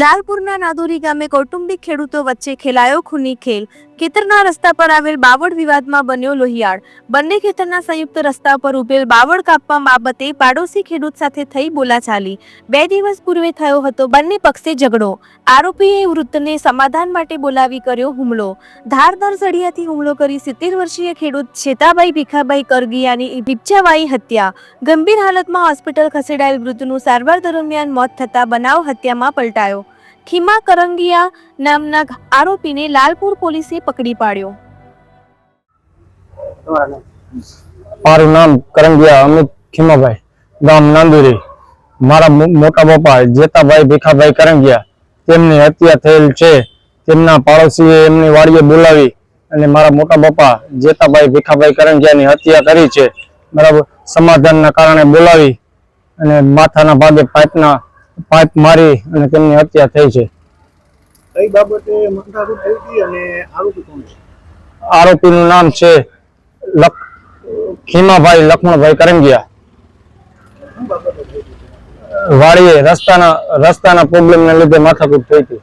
લાલપુરના નાદોરી ગામે કૌટુંબિક ખેડૂતો વચ્ચે ખેલાયો ખૂની ખેલ. ખેતરના રસ્તા પર આવેલ બાવળ વિવાદમાં બન્યો લોહિયાળ. બંને ખેતરના સંયુક્ત રસ્તા પર ઉભેલ બાવળ કાપવા બાબતે પાડોશી ખેડૂત સાથે થઈ બોલાચાલી. બે દિવસ પૂર્વે થયો હતો બંને પક્ષે ઝઘડો. આરોપીએ વૃદ્ધને સમાધાન માટે બોલાવી કર્યો હુમલો. ધારદાર સળિયાથી હુમલો કરી સિત્તેર વર્ષીય ખેડૂત છેતાબાઈ ભીખાભાઈ કરગિયાની ભીપચાવાઈ હત્યા. ગંભીર હાલતમાં હોસ્પિટલ ખસેડાયેલ વૃદ્ધનું સારવાર દરમિયાન મોત થતા બનાવ હત્યામાં પલટાયો. ખીમા કરંગિયા નામના આરોપીને લાલપુર પોલીસે પકડી પાડ્યો. મારું નામ કરંગિયા અમિત ખીમાભાઈ, ગામ નાંદુરી. મારા મોટા બાપા જેતાભાઈ ભીખાભાઈ કરંગિયા, તેમની હત્યા થયેલ છે. તેમના પાડોશીએ એમની વાડીએ બોલાવી અને મારા મોટા પપ્પા જેતાભાઈ ભીખાભાઈ કરંગિયાની હત્યા કરી છે. બરાબર, સમાધાનના કારણે બોલાવી અને માથાના ભાગે પાઇપના પાઇપ મારી અને તેમની હત્યા થઈ છે. કઈ બાબતે મંથારૂપ થઈ હતી અને આરોપી કોણ છે? આરોપીનું નામ છે લખ ખીમાભાઈ લક્ષ્મણભાઈ કરંગિયા. વાળીએ રસ્તાના રસ્તાના પ્રોબ્લેમને લીધે માથાકૂટ થઈ હતી